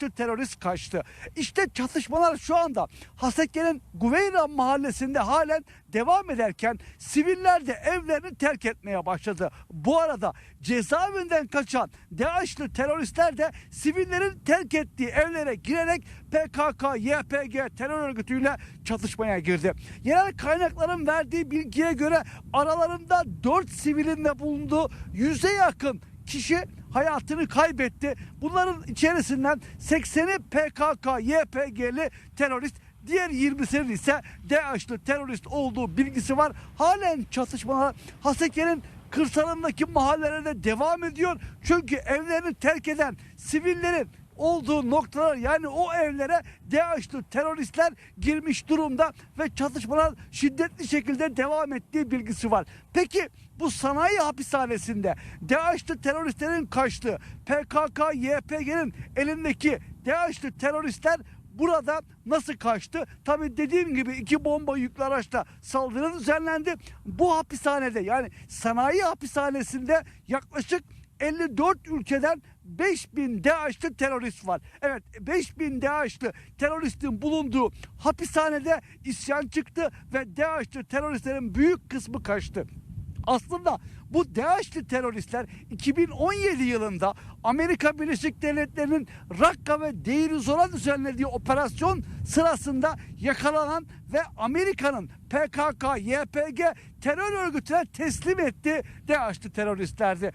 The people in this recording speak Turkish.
DAEŞ'li terörist kaçtı. İşte çatışmalar şu anda Haseke'nin Guveyra mahallesinde halen devam ederken siviller de evlerini terk etmeye başladı. Bu arada cezaevinden kaçan DAEŞ'li teröristler de sivillerin terk ettiği evlere girerek PKK, YPG terör örgütüyle çatışmaya girdi. Yerel kaynakların verdiği bilgiye göre aralarında 4 sivilin de bulunduğu yüze yakın kişi hayatını kaybetti. Bunların içerisinden 80'i PKK, YPG'li terörist, diğer 20'sinin ise DAEŞ'li terörist olduğu bilgisi var. Halen çatışmalar Haseke'nin kırsalındaki mahallelerde devam ediyor. Çünkü evlerini terk eden sivillerin olduğu noktalar yani o evlere DAEŞ'li teröristler girmiş durumda ve çatışmalar şiddetli şekilde devam ettiği bilgisi var. Peki bu sanayi hapishanesinde DAEŞ'li teröristlerin kaçtığı PKK, YPG'nin elindeki DAEŞ'li teröristler burada nasıl kaçtı? Tabi dediğim gibi iki bomba yüklü araçla saldırı düzenlendi. Bu hapishanede yani sanayi hapishanesinde yaklaşık 54 ülkeden 5000 DAEŞ'li terörist var. Evet 5000 DAEŞ'li teröristin bulunduğu hapishanede isyan çıktı ve DAEŞ'li teröristlerin büyük kısmı kaçtı. Aslında bu DAEŞ'li teröristler 2017 yılında Amerika Birleşik Devletleri'nin Rakka ve Deir Zor'a düzenlediği operasyon sırasında yakalanan ve Amerika'nın PKK, YPG terör örgütüne teslim ettiği DAEŞ'li teröristlerdi.